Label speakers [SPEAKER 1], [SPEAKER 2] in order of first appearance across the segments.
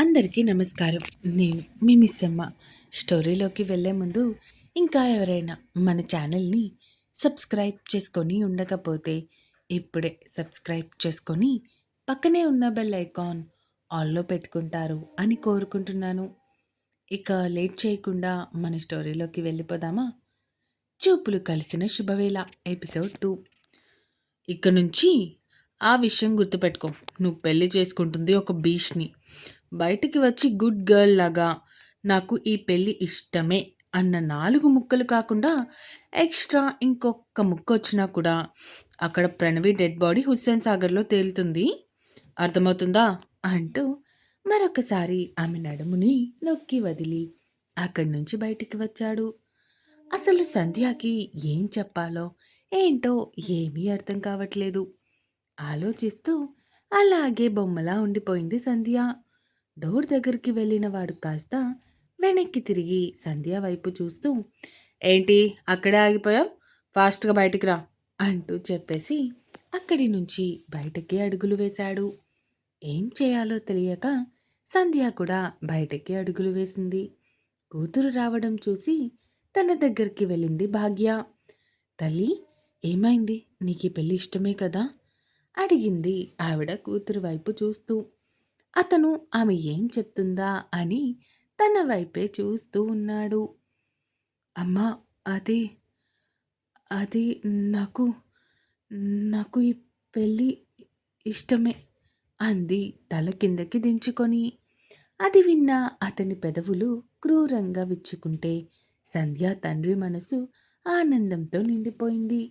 [SPEAKER 1] అందరికీ నమస్కారం. నేను మీ మిస్సమ్మ. స్టోరీలోకి వెళ్ళే ముందు ఇంకా ఎవరైనా మన ఛానల్ని సబ్స్క్రైబ్ చేసుకొని ఉండకపోతే ఇప్పుడే సబ్స్క్రైబ్ చేసుకొని పక్కనే ఉన్న బెల్ ఐకాన్ ఆల్లో పెట్టుకుంటారు అని కోరుకుంటున్నాను. ఇక లేట్ చేయకుండా మన స్టోరీలోకి వెళ్ళిపోదామా? చూపులు కలిసిన శుభవేళ ఎపిసోడ్ టూ. ఇక నుంచి ఆ విషయం గుర్తుపెట్టుకో. నువ్వు పెళ్ళి చేసుకుంటుంది ఒక బీచ్ని బయటికి వచ్చి గుడ్ గర్ల్ లాగా నాకు ఈ పెళ్ళి ఇష్టమే అన్న నాలుగు ముక్కలు కాకుండా ఎక్స్ట్రా ఇంకొక ముక్క వచ్చినా కూడా అక్కడ ప్రణవి డెడ్ బాడీ హుస్సేన్ సాగర్లో తేలుతుంది. అర్థమవుతుందా? అంటూ మరొకసారి ఆమె నడుముని నొక్కి వదిలి అక్కడి నుంచి బయటికి వచ్చాడు. అసలు సంధ్యాకి ఏం చెప్పాలో ఏంటో ఏమీ అర్థం కావట్లేదు. ఆలోచిస్తూ అలాగే బొమ్మలా ఉండిపోయింది సంధ్య. డోర్ దగ్గరికి వెళ్ళిన వాడు కాస్త వెనక్కి తిరిగి సంధ్య వైపు చూస్తూ ఏంటి? అక్కడే ఆగిపోయావు? ఫాస్ట్గా బయటికి రా అంటూ చెప్పేసి అక్కడి నుంచి బయటకి అడుగులు వేశాడు. ఏం చేయాలో తెలియక సంధ్య కూడా బయటకి అడుగులు వేసింది. కూతురు రావడం చూసి తన దగ్గరికి వెళ్ళింది భాగ్య. తల్లి ఏమైంది? నీకు పెళ్ళి ఇష్టమే కదా? అడిగింది ఆవిడ కూతురు వైపు చూస్తూ. అతను ఆమె ఏం చెప్తుందా అని తన వైపే చూస్తూ ఉన్నాడు. అమ్మా అది అది నాకు నాకు ఈ పెళ్ళి ఇష్టమే అంది తల కిందకి దించుకొని. అది విన్న అతని పెదవులు క్రూరంగా విచ్చుకుంటే సంధ్యా తండ్రి మనసు ఆనందంతో నిండిపోయింది.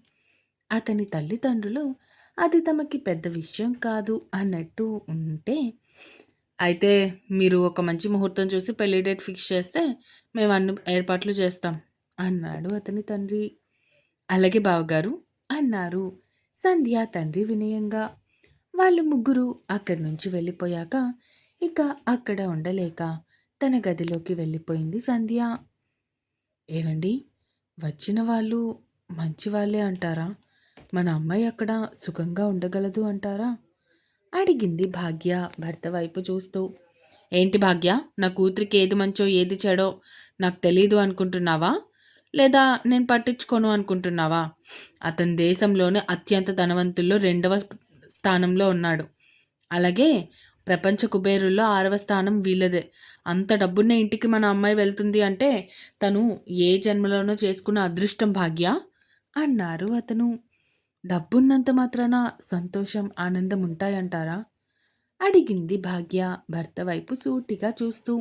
[SPEAKER 1] అతని తల్లిదండ్రులు అది తమకి పెద్ద విషయం కాదు అన్నట్టు ఉంటే అయితే మీరు ఒక మంచి ముహూర్తం చూసి పెళ్ళి డేట్ ఫిక్స్ చేస్తే మేము అన్ని ఏర్పాట్లు చేస్తాం అన్నాడు అతని తండ్రి. అలాగే బావగారు అన్నారు. సంధ్య తండ్రి వినయంగా వాళ్ళు ముగ్గురు అక్కడి నుంచి వెళ్ళిపోయాక ఇక అక్కడ ఉండలేక తన గదిలోకి వెళ్ళిపోయింది సంధ్య. ఏవండి? వచ్చిన వాళ్ళు మంచి వాళ్ళే అంటారా? మన అమ్మాయి అక్కడ సుఖంగా ఉండగలదు అంటారా? అడిగింది భాగ్య భర్త వైపు చూస్తూ. ఏంటి భాగ్య? నా కూతురికి ఏది మంచో ఏది చెడో నాకు తెలీదు అనుకుంటున్నావా? లేదా నేను పట్టించుకోను అనుకుంటున్నావా? అతని దేశంలోనే అత్యంత ధనవంతుల్లో రెండవ స్థానంలో ఉన్నాడు. అలాగే ప్రపంచ కుబేరుల్లో ఆరవ స్థానం వీళ్ళదే. అంత డబ్బున్న ఇంటికి మన అమ్మాయి వెళ్తుంది అంటే తను ఏ జన్మలోనో చేసుకున్న అదృష్టం భాగ్య? అన్నారు అతను. డబ్బున్నంత మాత్రాన సంతోషం ఆనందం ఉంటాయంటారా? అడిగింది భాగ్య భర్త వైపు సూటిగా చూస్తూ.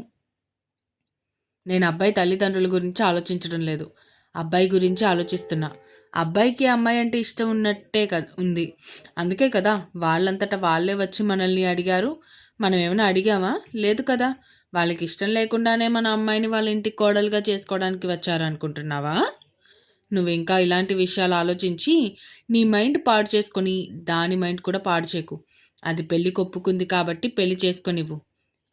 [SPEAKER 1] నేను అబ్బాయి తల్లిదండ్రుల గురించి ఆలోచించడం లేదు. అబ్బాయి గురించి ఆలోచిస్తున్నా. అబ్బాయికి అమ్మాయి అంటే ఇష్టం ఉన్నట్టే కదా ఉంది. అందుకే కదా వాళ్ళంతటా వాళ్ళే వచ్చి మనల్ని అడిగారు. మనం ఏమైనా అడిగామా? లేదు కదా. వాళ్ళకి ఇష్టం లేకుండానే మన అమ్మాయిని వాళ్ళ ఇంటికి కోడలుగా చేసుకోవడానికి వచ్చారనుకుంటున్నావా? నువ్వు ఇంకా ఇలాంటి విషయాలు ఆలోచించి నీ మైండ్ పాడు చేసుకొని దాని మైండ్ కూడా పాడు చేయకు అది పెళ్ళి కొప్పుకుంది కాబట్టి పెళ్ళి చేసుకొనివ్వు.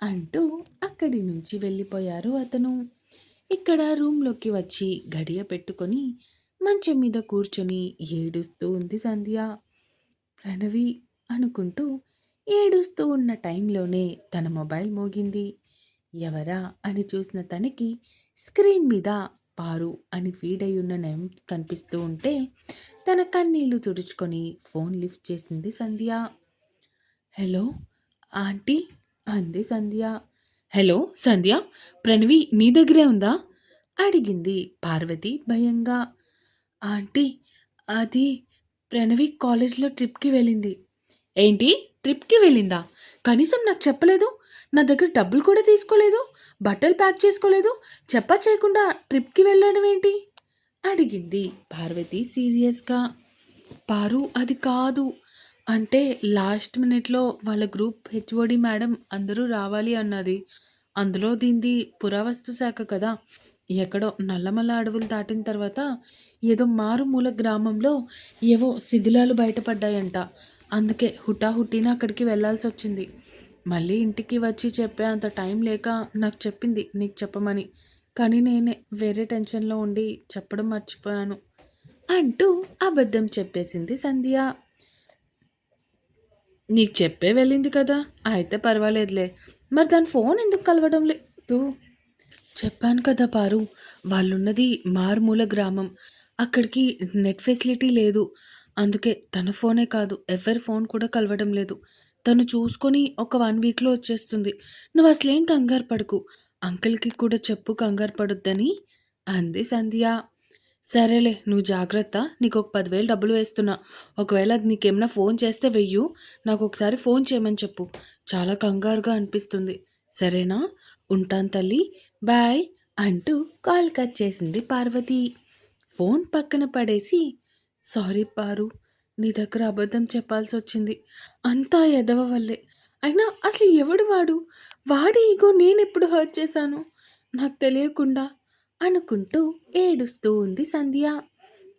[SPEAKER 1] అంటూ అక్కడి నుంచి వెళ్ళిపోయారు అతను. ఇక్కడ రూమ్లోకి వచ్చి గడియ పెట్టుకొని మంచం మీద కూర్చొని ఏడుస్తూ ఉంది సంధ్య. ప్రణవి అనుకుంటూ ఏడుస్తూ ఉన్న టైంలోనే తన మొబైల్ మోగింది. ఎవరా అని చూసిన తనకి స్క్రీన్ మీద పారు అని ఫీడ్ అయి ఉన్న కనిపిస్తూ ఉంటే తన కన్నీళ్ళు తుడుచుకొని ఫోన్ లిఫ్ట్ చేసింది సంధ్య. హలో ఆంటీ అంది సంధ్య. హలో సంధ్య ప్రణవి నీ దగ్గరే ఉందా? అడిగింది పార్వతి భయంగా. ఆంటీ అది ప్రణవి కాలేజ్లో ట్రిప్కి వెళ్ళింది. ఏంటి? ట్రిప్కి వెళ్ళిందా? కనీసం నాకు చెప్పలేదు? నా దగ్గర డబ్బులు కూడా తీసుకోలేదు బట్టలు ప్యాక్ చేసుకోలేదు చెప్ప చేయకుండా ట్రిప్కి వెళ్ళడం ఏంటి? అడిగింది పార్వతి సీరియస్గా. పారు అది కాదు. అంటే లాస్ట్ మినిట్లో వాళ్ళ గ్రూప్ హెచ్ఓడి మేడం అందరూ రావాలి అన్నది. అందులో దీంది పురావస్తు శాఖ కదా. ఎక్కడో నల్లమల్ల అడవులు దాటిన తర్వాత ఏదో మారుమూల గ్రామంలో ఏవో శిథిలాలు బయటపడ్డాయంట. అందుకే హుటాహుట్టిన అక్కడికి వెళ్ళాల్సి వచ్చింది మళ్ళీ ఇంటికి వచ్చి చెప్పే అంత టైం లేక నాకు చెప్పింది నీకు చెప్పమని. కానీ నేనే వేరే టెన్షన్లో ఉండి చెప్పడం మర్చిపోయాను అంటూ అబద్ధం చెప్పేసింది సంధ్య. నీకు చెప్పే వెళ్ళింది కదా అయితే పర్వాలేదులే. మరి దాని ఫోన్ ఎందుకు కలవడం లేదు చెప్పాను కదా పారు వాళ్ళున్నది మారుమూల గ్రామం. అక్కడికి నెట్ ఫెసిలిటీ లేదు. అందుకే తన ఫోనే కాదు ఎవరి ఫోన్ కూడా కలవడం లేదు. తను చూసుకొని ఒక వన్ వీక్లో వచ్చేస్తుంది. నువ్వు అసలేం కంగారు పడకు. అంకుల్కి కూడా చెప్పు కంగారు పడొద్దని అంది సంధ్య. సరేలే నువ్వు జాగ్రత్త. నీకు ఒక పదివేలు డబ్బులు వేస్తున్నా. ఒకవేళ అది నీకేమైనా ఫోన్ చేస్తే వెయ్యు. నాకు ఒకసారి ఫోన్ చేయమని చెప్పు. చాలా కంగారుగా అనిపిస్తుంది. సరేనా? ఉంటాను తల్లి. బాయ్ అంటూ కాల్ కట్ చేసింది పార్వతి. ఫోన్ పక్కన పడేసి సారీ పారు. నీ దగ్గర అబద్ధం చెప్పాల్సి వచ్చింది అంతా ఎదవ వల్లే. అయినా అసలు ఎవడు వాడు? వాడి ఈగో నేను ఎప్పుడు హర్ట్ చేశాను? నాకు తెలియకుండా అనుకుంటూ ఏడుస్తూ ఉంది సంధ్య.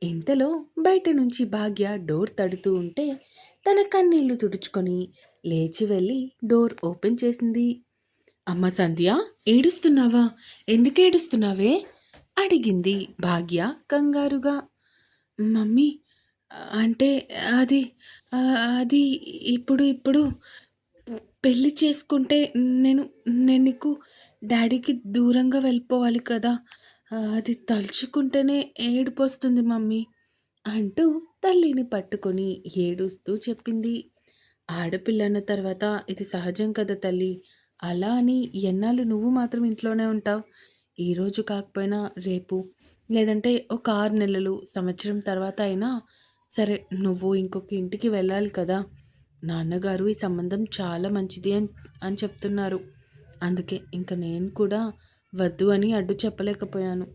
[SPEAKER 1] ఇంతలో బయట నుంచి భాగ్య డోర్ తడుతూ ఉంటే తన కన్నీళ్ళు తుడుచుకొని లేచి వెళ్ళి డోర్ ఓపెన్ చేసింది. అమ్మ సంధ్య ఏడుస్తున్నావా? ఎందుకు ఏడుస్తున్నావే అడిగింది భాగ్య కంగారుగా. మమ్మీ అంటే అది అది ఇప్పుడు ఇప్పుడు పెళ్ళి చేసుకుంటే నేను నేను నీకు డాడీకి దూరంగా వెళ్ళిపోవాలి కదా. అది తలుచుకుంటేనే ఏడుపు వస్తుంది మమ్మీ అంటూ తల్లిని పట్టుకొని ఏడుస్తూ చెప్పింది. ఆడపిల్ల అన్న తర్వాత ఇది సహజం కదా తల్లి. అలా అని ఎన్నాళ్ళు నువ్వు మాత్రం ఇంట్లోనే ఉంటావు. ఈరోజు కాకపోయినా రేపు లేదంటే ఒక ఆరు నెలలు సంవత్సరం తర్వాత అయినా సరే నువ్వు ఇంకొక ఇంటికి వెళ్ళాలి కదా. నాన్నగారు ఈ సంబంధం చాలా మంచిది అని అని చెప్తున్నారు. అందుకే ఇంకా నేను కూడా వద్దు అని అడ్డు చెప్పలేకపోయాను.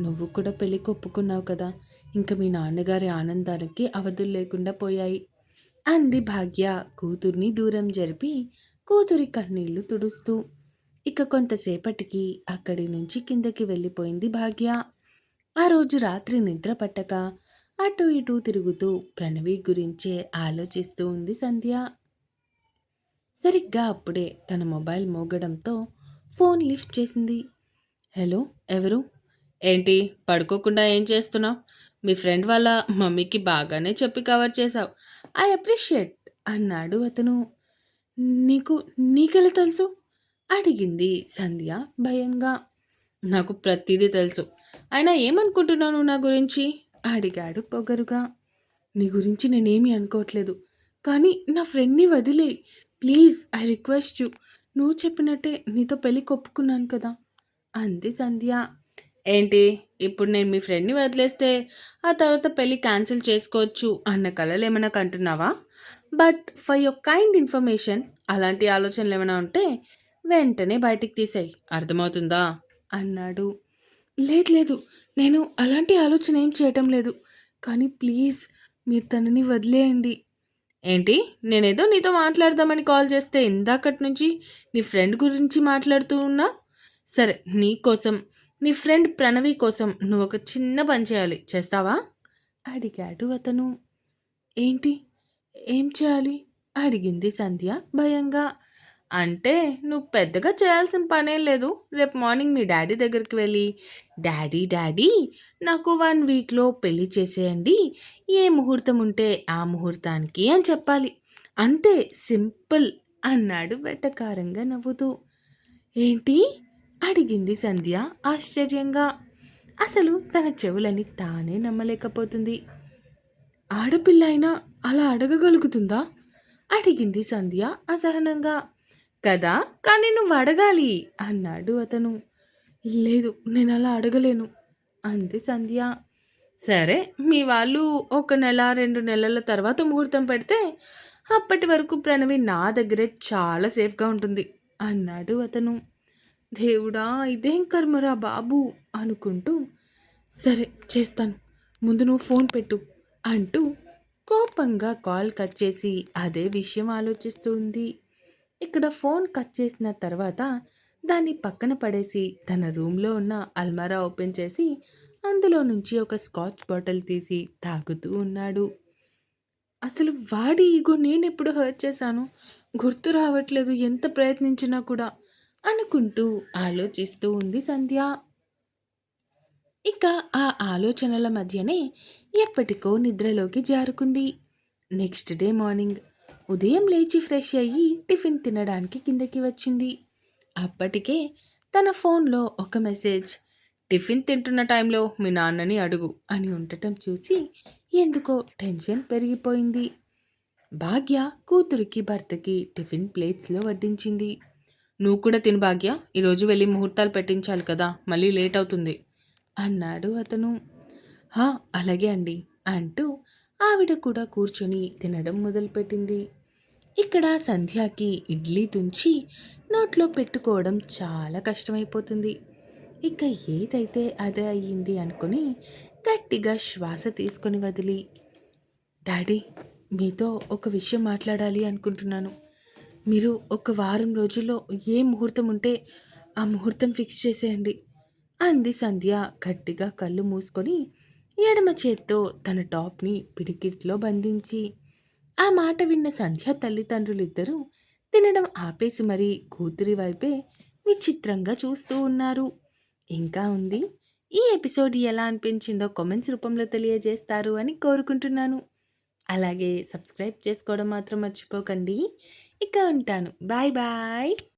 [SPEAKER 1] నువ్వు కూడా పెళ్ళికి ఒప్పుకున్నావు కదా. ఇంకా మీ నాన్నగారి ఆనందానికి అవధులు లేకుండా పోయాయి. అంది భాగ్య కూతుర్ని దూరం జరిపి కూతురి కన్నీళ్ళు తుడుస్తూ. ఇక కొంతసేపటికి అక్కడి నుంచి కిందకి వెళ్ళిపోయింది భాగ్య. ఆ రోజు రాత్రి నిద్ర పట్టక అటు ఇటు తిరుగుతూ ప్రణవి గురించే ఆలోచిస్తూ ఉంది సంధ్య. సరిగ్గా అప్పుడే తన మొబైల్ మోగడంతో ఫోన్ లిఫ్ట్ చేసింది. హలో ఎవరు? ఏంటి పడుకోకుండా ఏం చేస్తున్నావు? మీ ఫ్రెండ్ వాళ్ళ మమ్మీకి బాగానే చెప్పి కవర్ చేశావు. ఐ అప్రిషియేట్ అన్నాడు అతను. నీకు నీకెలా తెలుసు? అడిగింది సంధ్య భయంగా. నాకు ప్రతిదీ తెలుసు. అయినా ఏమనుకుంటున్నాను నా గురించి? అడిగాడు పొగరుగా. నీ గురించి నేనేమీ అనుకోవట్లేదు. కానీ నా ఫ్రెండ్ని వదిలే. Please I request you. నువ్వు చెప్పినట్టే నీతో పెళ్ళి కొప్పుకున్నాను కదా. అంది సంధ్య. ఏంటి? ఇప్పుడు నేను మీ ఫ్రెండ్ని వదిలేస్తే ఆ తర్వాత పెళ్ళి క్యాన్సిల్ చేసుకోవచ్చు అన్న కలలు ఏమైనా కంటున్నావా? But for your kind information అలాంటి ఆలోచనలు ఏమైనా ఉంటే వెంటనే బయటికి తీసేయి. అర్థమవుతుందా? అన్నాడు. లేదు లేదు. నేను అలాంటి ఆలోచన ఏం చేయటం లేదు. కానీ ప్లీజ్ మీరు తనని వదిలేయండి. ఏంటి? నేనేదో నీతో మాట్లాడదామని కాల్ చేస్తే ఇందాకటి నుంచి నీ ఫ్రెండ్ గురించి మాట్లాడుతూ ఉన్నా? సరే నీ కోసం నీ ఫ్రెండ్ ప్రణవి కోసం నువ్వు ఒక చిన్న పని చేయాలి. చేస్తావా? అడిగాడు అతను. ఏంటి? ఏం చేయాలి? అడిగింది సంధ్య భయంగా. అంటే నువ్వు పెద్దగా చేయాల్సిన పనేం లేదు. రేపు మార్నింగ్ మీ డాడీ దగ్గరికి వెళ్ళి డాడీ డాడీ నాకు వన్ వీక్లో పెళ్ళి చేసేయండి. ఏ ముహూర్తం ఉంటే ఆ ముహూర్తానికి అని చెప్పాలి. అంతే సింపుల్ అన్నాడు వెటకారంగా నవ్వుతూ. ఏంటి? అడిగింది సంధ్య ఆశ్చర్యంగా. అసలు తన చెవులని తానే నమ్మలేకపోతుంది. ఆడపిల్ల అయినా అలా అడగగలుగుతుందా? అడిగింది సంధ్య అసహనంగా. కదా కానీ నువ్వు అడగాలి. అన్నాడు అతను. లేదు నేను అలా అడగలేను. అంది సంధ్య. సరే మీ వాళ్ళు ఒక నెల రెండు నెలల తర్వాత ముహూర్తం పెడితే అప్పటి వరకు ప్రణవి నా దగ్గరే చాలా సేఫ్గా ఉంటుంది అన్నాడు అతను. దేవుడా ఇదేం కర్మరా బాబు అనుకుంటూ. సరే చేస్తాను. ముందు నువ్వు ఫోన్ పెట్టు అంటూ కోపంగా కాల్ కట్ చేసి అదే విషయం ఆలోచిస్తుంది ఇక్కడ ఫోన్ కట్ చేసిన తర్వాత దాన్ని పక్కన పడేసి తన రూమ్లో ఉన్న అల్మారా ఓపెన్ చేసి అందులో నుంచి ఒక స్కాచ్ బాటిల్ తీసి తాగుతూ ఉన్నాడు. అసలు వాడి ఈగో నేను ఎప్పుడు హర్ట్ చేశాను? గుర్తు రావట్లేదు ఎంత ప్రయత్నించినా కూడా అనుకుంటూ ఆలోచిస్తూ ఉంది సంధ్య. ఇక ఆ ఆలోచనల మధ్యనే ఎప్పటికో నిద్రలోకి జారుకుంది. నెక్స్ట్ డే మార్నింగ్ ఉదయం లేచి ఫ్రెష్ అయ్యి టిఫిన్ తినడానికి కిందకి వచ్చింది. అప్పటికే తన ఫోన్లో ఒక మెసేజ్ టిఫిన్ తింటున్న టైంలో మీ నాన్నని అడుగు అని ఉండటం చూసి ఎందుకో టెన్షన్ పెరిగిపోయింది. భాగ్య కూతురికి భర్తకి టిఫిన్ ప్లేట్స్లో వడ్డించింది. నువ్వు కూడా తిను భాగ్య ఈరోజు వెళ్ళి ముహూర్తాలు పెట్టించాలి కదా మళ్ళీ లేట్ అవుతుంది అన్నాడు అతను. హా అలాగే అండి అంటూ ఆవిడ కూడా కూర్చొని తినడం మొదలుపెట్టింది. ఇక్కడ సంధ్యాకి ఇడ్లీ తుంచి నోట్లో పెట్టుకోవడం చాలా కష్టమైపోతుంది. ఇక ఏదైతే అదే అయ్యింది అనుకుని గట్టిగా శ్వాస తీసుకొని వదిలి డాడీ మీతో ఒక విషయం మాట్లాడాలి అనుకుంటున్నాను. మీరు ఒక వారం రోజుల్లో ఏ ముహూర్తం ఉంటే ఆ ముహూర్తం ఫిక్స్ చేసేయండి అంది సంధ్య గట్టిగా కళ్ళు మూసుకొని ఎడమ చేత్తో తన టాప్ని పిడికిట్లో బంధించి ఆ మాట విన్న సంధ్య తల్లిదండ్రులిద్దరూ తినడం ఆపేసి మరీ కూతురి వైపే విచిత్రంగా చూస్తూ ఉన్నారు. ఇంకా ఉంది? ఈ ఎపిసోడ్ ఎలా అనిపించిందో కామెంట్స్ రూపంలో తెలియజేస్తారు అని కోరుకుంటున్నాను. అలాగే సబ్స్క్రైబ్ చేసుకోవడం మాత్రం మర్చిపోకండి. ఇక ఉంటాను. Bye bye.